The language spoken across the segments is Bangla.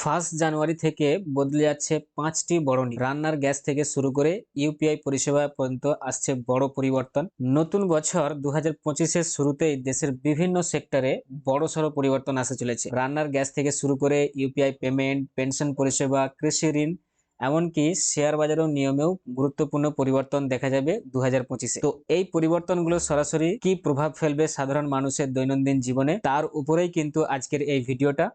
ফার্স্ট জানুয়ারি থেকে বদলে যাচ্ছে পাঁচটি বড়। রান্নার গ্যাস থেকে শুরু করে ইউপিআই পরিষেবা পর্যন্ত আসছে বড় পরিবর্তন। নতুন বছর দু হাজার শুরুতেই দেশের বিভিন্ন সেক্টরে বড় সড়ো পরিবর্তন আসতে চলেছে। রান্নার গ্যাস থেকে শুরু করে ইউপিআই পেমেন্ট, পেনশন পরিষেবা, কৃষি ঋণ, এমনকি শেয়ার বাজারেও নিয়মেও গুরুত্বপূর্ণ পরিবর্তন দেখা যাবে দু হাজার পঁচিশে। তো এই পরিবর্তনগুলো সরাসরি কি প্রভাব ফেলবে সাধারণ মানুষের দৈনন্দিন জীবনে, তার উপরেই কিন্তু আজকের এই ভিডিওটা।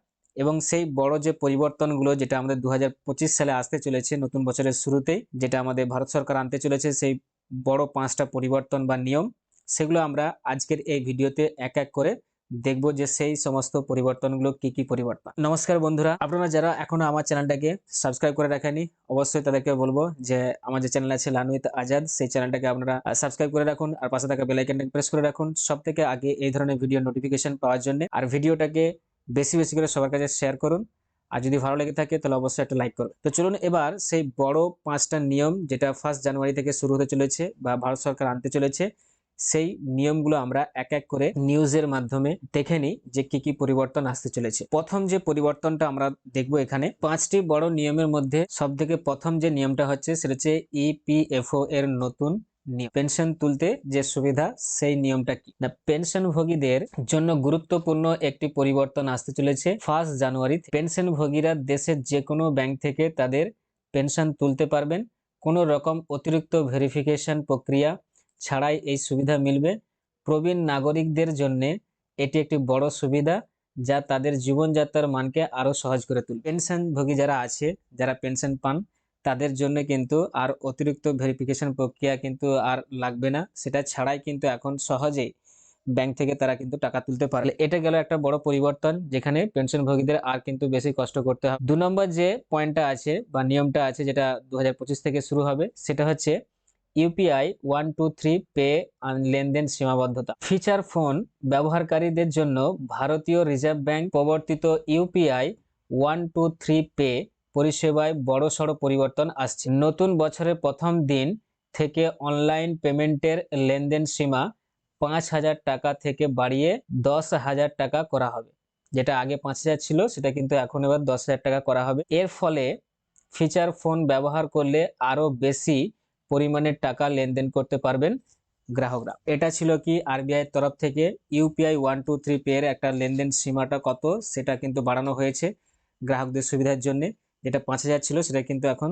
এবং সেই বড় যে পরিবর্তনগুলো যেটা আমাদের দু হাজার পঁচিশ সালে আসতে চলেছে নতুন বছরের শুরুতেই, যেটা আমাদের ভারত সরকার আনতে চলেছে সেই বড় পাঁচটা পরিবর্তন বা নিয়ম, সেগুলো আমরা আজকের এই ভিডিওতে এক এক করে দেখব যে সেই সমস্ত পরিবর্তনগুলো কি কি পরিবর্তন। নমস্কার বন্ধুরা, আপনারা যারা এখনও আমার চ্যানেলটাকে সাবস্ক্রাইব করে রাখেনি অবশ্যই তাদেরকে বলব যে আমার যে চ্যানেল আছে লানুইত আজাদ, সেই চ্যানেলটাকে আপনারা সাবস্ক্রাইব করে রাখুন, আর পাশে থাকা বেল আইকনটাকে প্রেস করে রাখুন সব থেকে আগে এই ধরনের ভিডিও নোটিফিকেশন পাওয়ার জন্য। আর ভিডিওটাকে বেশি বেশি করে সবার কাছে শেয়ার করুন। আর যদি ভালো লেগে থাকে, তাহলে অবশ্যই একটা লাইক করুন। তো চলুন এবার সেই বড় পাঁচটা নিয়ম যেটা ফার্স্ট জানুয়ারি থেকে শুরু হতে চলেছে বা ভারত সরকার আনতে চলেছে, সেই নিয়মগুলো আমরা এক এক করে নিউজের মাধ্যমে দেখে নিই যে কি কি পরিবর্তন আসতে চলেছে। প্রথম যে পরিবর্তনটা আমরা দেখব এখানে, পাঁচটি বড় নিয়মের মধ্যে সব থেকে প্রথম যে নিয়মটা হচ্ছে, সেটা হচ্ছে ইপিএফও এর নতুন পেনশন তুলতে যে সুবিধা, সেই নিয়মটা কি? না, পেনশনভোগীদের জন্য গুরুত্বপূর্ণ একটি পরিবর্তন আসতে চলেছে ফার্স্ট জানুয়ারি পেনশনভোগীরা দেশের যে কোনো ব্যাংক থেকে তাদের পেনশন তুলতে পারবেন। কোনো রকম অতিরিক্ত ভেরিফিকেশন প্রক্রিয়া ছাড়াই এই সুবিধা মিলবে। প্রবীণ নাগরিকদের জন্য এটি একটি বড় সুবিধা যা তাদের জীবনযাত্রার মানকে আরও সহজ করে তুলবে। পেনশনভোগী যারা আছে, যারা পেনশন পান তাদের জন্য কিন্তু আর অতিরিক্ত ভেরিফিকেশন প্রক্রিয়া কিন্তু আর লাগবে না। সেটা ছাড়াই কিন্তু এখন সহজেই ব্যাংক থেকে তারা কিন্তু টাকা তুলতে পারলে এটা গেল একটা বড় পরিবর্তন, যেখানে পেনশনভোগীদের আর কিন্তু বেশি কষ্ট করতে হবে। দু নম্বর যে পয়েন্টটা আছে বা নিয়মটা আছে যেটা দু হাজার পঁচিশ থেকে শুরু হবে, সেটা হচ্ছে UPI one two three pay লেনদেন সীমাবদ্ধতা। ফিচার ফোন ব্যবহারকারীদের জন্য ভারতীয় রিজার্ভ ব্যাংক প্রবর্তিত UPI one two three pay পরিষেবায় বড়সড় পরিবর্তন আসছে। নতুন বছরের প্রথম দিন থেকে অনলাইন পেমেন্টের লেনদেন সীমা পাঁচ হাজার টাকা থেকে বাড়িয়ে দশ হাজার টাকা করা হবে। যেটা আগে পাঁচ হাজার ছিল, সেটা কিন্তু এখন এবার দশ হাজার টাকা করা হবে। এর ফলে ফিচার ফোন ব্যবহার করলে আরও বেশি পরিমাণের টাকা লেনদেন করতে পারবেন গ্রাহকরা। এটা ছিল কি আরবিআই এর তরফ থেকে UPI one two three pay এর একটা লেনদেন সীমাটা কত, সেটা কিন্তু বাড়ানো হয়েছে গ্রাহকদের সুবিধার জন্য। যেটা পাঁচ হাজার ছিল, সেটা কিন্তু এখন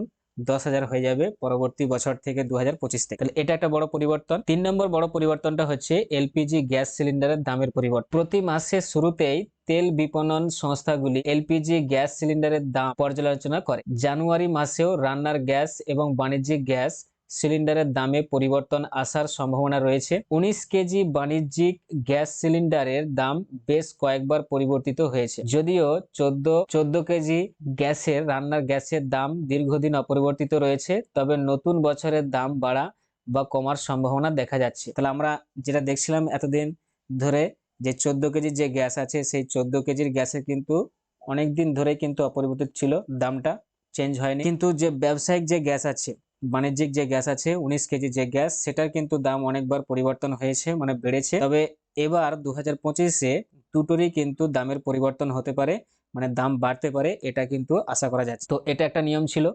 দশ হাজার হয়ে যাবে পরবর্তী বছর থেকে দু হাজার পঁচিশ থেকে। তাহলে এটা একটা বড় পরিবর্তন। তিন নম্বর বড় পরিবর্তনটা হচ্ছে এলপিজি গ্যাস সিলিন্ডারের দামের পরিবর্তন। প্রতি মাসের শুরুতেই তেল বিপণন সংস্থাগুলি এলপিজি গ্যাস সিলিন্ডারের দাম পর্যালোচনা করে। জানুয়ারি মাসেও রান্নার গ্যাস এবং বাণিজ্যিক গ্যাস সিলিন্ডারের দামে পরিবর্তন আসার সম্ভাবনা রয়েছে। উনিশ কেজি বাণিজ্যিক গ্যাস সিলিন্ডারের দাম বেশ কয়েকবার পরিবর্তিত হয়েছে। যদিও চোদ্দ চোদ্দ কেজি গ্যাসের রান্নার গ্যাসের দাম দীর্ঘদিন অপরিবর্তিত রয়েছে, তবে নতুন বছরের দাম বাড়া বা কমার সম্ভাবনা দেখা যাচ্ছে। তাহলে আমরা যেটা দেখছিলাম এতদিন ধরে যে চোদ্দ কেজির যে গ্যাস আছে, সেই চোদ্দ কেজির গ্যাসের কিন্তু অনেক দিন ধরে কিন্তু অপরিবর্তিত ছিল। দামটা চেঞ্জ হয়নি। কিন্তু যে ব্যবসায়িক যে গ্যাস আছে বাণিজ্যিক যে গ্যাস আছে, উনিশ কেজি যে গ্যাস, সেটার কিন্তু দাম অনেকবার পরিবর্তন হয়েছে মানে বেড়েছে। তবে এবার দু হাজার পঁচিশে দুটোরই কিন্তু দামের পরিবর্তন হতে পারে মানে দাম বাড়তে পারে, এটা কিন্তু আশা করা যাচ্ছে। তো এটা একটা নিয়ম ছিল।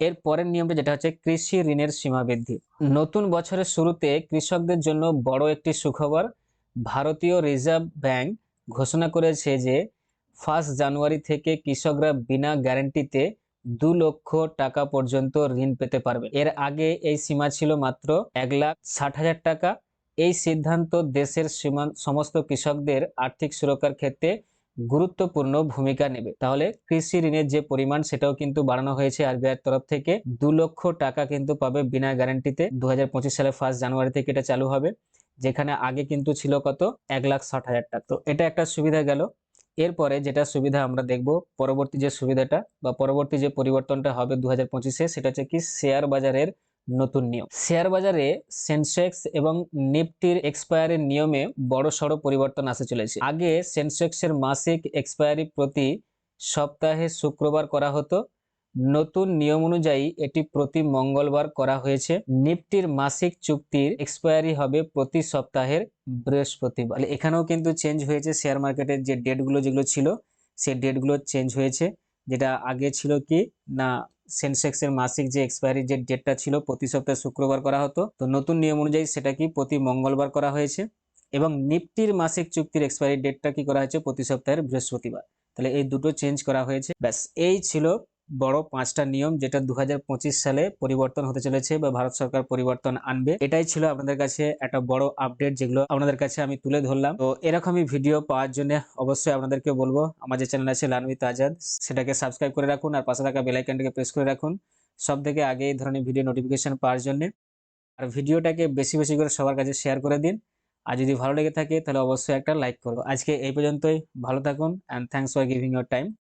এর পরের নিয়মটা যেটা হচ্ছে, কৃষি ঋণের সীমা বৃদ্ধি। নতুন বছরের শুরুতে কৃষকদের জন্য বড় একটি সুখবর, ভারতীয় রিজার্ভ ব্যাংক ঘোষণা করেছে যে, ফার্স্ট জানুয়ারি থেকে কৃষকরা বিনা গ্যারান্টিতে দু লক্ষ টাকা পর্যন্ত ঋণ পেতে পারবে। এর আগে এই সীমা ছিল মাত্র এক লাখ ষাট হাজার টাকা। এই সিদ্ধান্ত দেশের সীমা সমস্ত কৃষকদের আর্থিক সুরক্ষার ক্ষেত্রে গুরুত্বপূর্ণ ভূমিকা নেবে। তাহলে কৃষি ঋণের যে পরিমাণ, সেটাও কিন্তু বাড়ানো হয়েছে আরবিআই তরফ থেকে। দু লক্ষ টাকা কিন্তু পাবে বিনা গ্যারান্টিতে। দু হাজার সালের ফার্স্ট জানুয়ারি থেকে এটা চালু হবে, যেখানে আগে কিন্তু ছিল কত? এক লাখ ষাট হাজার টাকা। তো এটা একটা সুবিধা গেল। এরপরে যেটা সুবিধা আমরা দেখব, পরবর্তী যে সুবিধাটা বা পরবর্তী যে পরিবর্তনটা হবে দু হাজার সেটা হচ্ছে কি শেয়ার বাজারের নতুন নিয়ম। শেয়ার বাজারে সেন্সেক্স এবং নিফটির এক্সপায়ারির নিয়মে বড় সড়ো পরিবর্তন আসে চলেছে। আগে সেন্সেক্সের মাসিক এক্সপায়ারি প্রতি সপ্তাহে শুক্রবার করা হতো নতুন নিয়ম অনুযায়ী এটি প্রতি মঙ্গলবার করা হয়েছে। নিফটির মাসিক চুক্তির এক্সপায়ারি হবে প্রতি সপ্তাহের বৃহস্পতিবার। এখানেও কিন্তু চেঞ্জ হয়েছে শেয়ার মার্কেটের যে ডেটগুলো যেগুলো ছিল, সেই ডেটগুলো চেঞ্জ হয়েছে। যেটা আগে ছিল কি, না সেন্সেক্সের মাসিক যে এক্সপায়ারি যে ডেটটা ছিল, প্রতি সপ্তাহে শুক্রবার করা হতো। তো নতুন নিয়ম অনুযায়ী সেটা কি প্রতি মঙ্গলবার করা হয়েছে। এবং নিফটির মাসিক চুক্তির এক্সপায়ারি ডেটটা কি করা হয়েছে? প্রতি সপ্তাহের বৃহস্পতিবার। তাহলে এই দুটো চেঞ্জ করা হয়েছে। ব্যাস, এই ছিল বড় পাঁচটা নিয়ম যেটা দু হাজার পঁচিশ সালে পরিবর্তন হতে চলেছে বা ভারত সরকার পরিবর্তন আনবে। এটাই ছিল আপনাদের কাছে একটা বড় আপডেট যেগুলো আপনাদের কাছে আমি তুলে ধরলাম। তো এরকমই ভিডিও পাওয়ার জন্য অবশ্যই আপনাদেরকে বলব, আমার যে চ্যানেল আছে লানবিত আজাদ সেটাকে সাবস্ক্রাইব করে রাখুন আর পাশে থাকা বেলাইকনটাকে প্রেস করে রাখুন। সব থেকে আগে এই ধরনের ভিডিও নোটিফিকেশন পাওয়ার জন্য। আর ভিডিওটাকে বেশি বেশি করে সবার কাছে শেয়ার করে দিন। আর যদি ভালো লেগে থাকে তাহলে অবশ্যই একটা লাইক করো। আজকে এই পর্যন্তই, ভালো থাকুন and thanks for giving your time